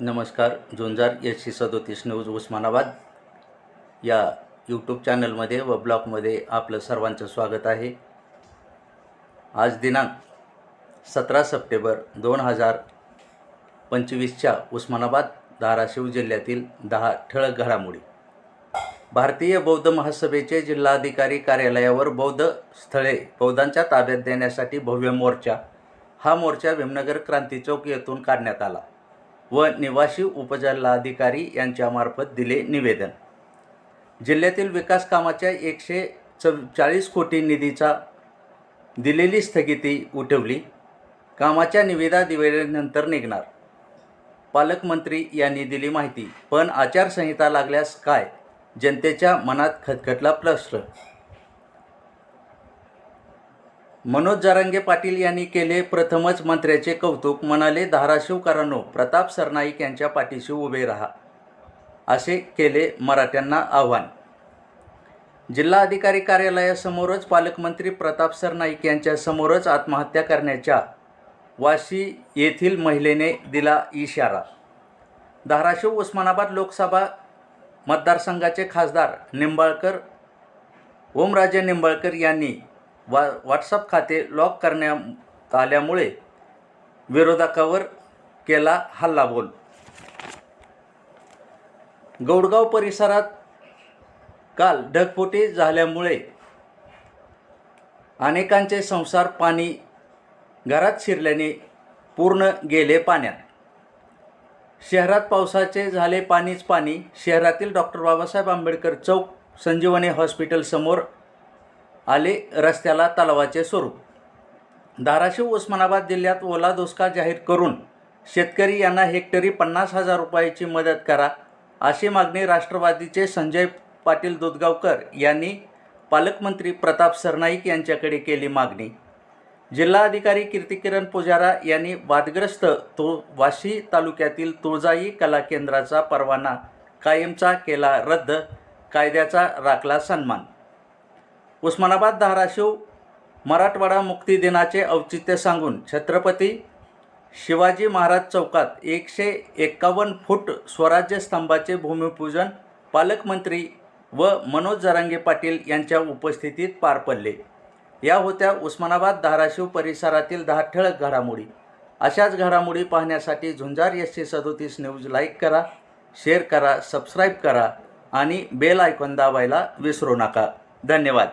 नमस्कार Jhunjar S C सदोतीस news Osmanabad. या यूट्यूब चॅनलमध्ये व ब्लॉगमध्ये आपलं सर्वांचं स्वागत आहे. आज दिनांक सतरा सप्टेंबर दोन हजार पंचवीसच्या उस्मानाबाद धाराशिव जिल्ह्यातील दहा ठळक घडामोडी. भारतीय बौद्ध महासभेचे जिल्हाधिकारी कार्यालयावर बौद्ध स्थळे बौद्धांच्या ताब्यात देण्यासाठी भव्य मोर्चा. हा मोर्चा भीमनगर क्रांती चौक येथून काढण्यात आला. व निवासी उपजिल्हाधिकारी यांच्यामार्फत दिले निवेदन. जिल्ह्यातील विकास कामाच्या एकशे चव चाळीस कोटी निधीचा दिलेली स्थगिती उठवली. कामाच्या निविदा दिवेनंतर निघणार. पालकमंत्री यांनी दिली माहिती पण आचारसंहिता लागल्यास काय? जनतेच्या मनात खटखटला प्रश्न मनोज जरांगे पाटील यांनी केले प्रथमच मंत्र्याचे कौतुक. म्हणाले धाराशिवकरांनो प्रताप सरनाईक यांच्या पाठीशी उभे राहा. असे केले मराठ्यांना आव्हान. जिल्हा अधिकारी कार्यालयासमोरच पालकमंत्री प्रताप सरनाईक यांच्यासमोरच आत्महत्या करण्याच्या वाशी येथील महिलेने दिला इशारा. धाराशिव उस्मानाबाद लोकसभा मतदारसंघाचे खासदार निंबाळकर ओमराजे निंबाळकर यांनी वा व्हॉट्सअप खाते लॉक करण्यात आल्यामुळे विरोधकावर केला हल्लाबोल. गौडगाव परिसरात काल ढगफुटी झाल्यामुळे अनेकांचे संसार पाणी घरात शिरल्याने पूर्ण गेले पाण्यात. शहरात पावसाचे झाले पाणीच पाणी शहरातील डॉक्टर बाबासाहेब आंबेडकर चौक संजीवनी हॉस्पिटलसमोर आले रस्त्याला तलावाचे स्वरूप. धाराशिव उस्मानाबाद जिल्ह्यात ओला दुष्काळ जाहीर करून शेतकरी यांना हेक्टरी पन्नास हजार रुपयाची मदत करा अशी मागणी राष्ट्रवादीचे संजय पाटील दुधगावकर यांनी पालकमंत्री प्रताप सरनाईक यांच्याकडे केली मागणी. जिल्हाधिकारी कीर्तिकिरण पुजारा यांनी वादग्रस्त तु वाशी तालुक्यातील तुळजाई कला केंद्राचा परवाना कायमचा केला रद्द कायद्याचा राखला सन्मान. उस्मानाबाद धाराशिव मराठवाडा मुक्ती दिनाचे औचित्य सांगून छत्रपती शिवाजी महाराज चौकात एकशे एक्कावन्न फूट स्वराज्य स्तंभाचे भूमिपूजन पालकमंत्री व मनोज जरांगे पाटील यांच्या उपस्थितीत पार पडले. या होत्या उस्मानाबाद धाराशिव परिसरातील दहा ठळक घडामोडी. अशाच घडामोडी पाहण्यासाठी झुंजार एस सी सदोतीस न्यूज लाईक करा शेअर करा सबस्क्राईब करा आणि बेल आयकॉन दाबायला विसरू नका. धन्यवाद.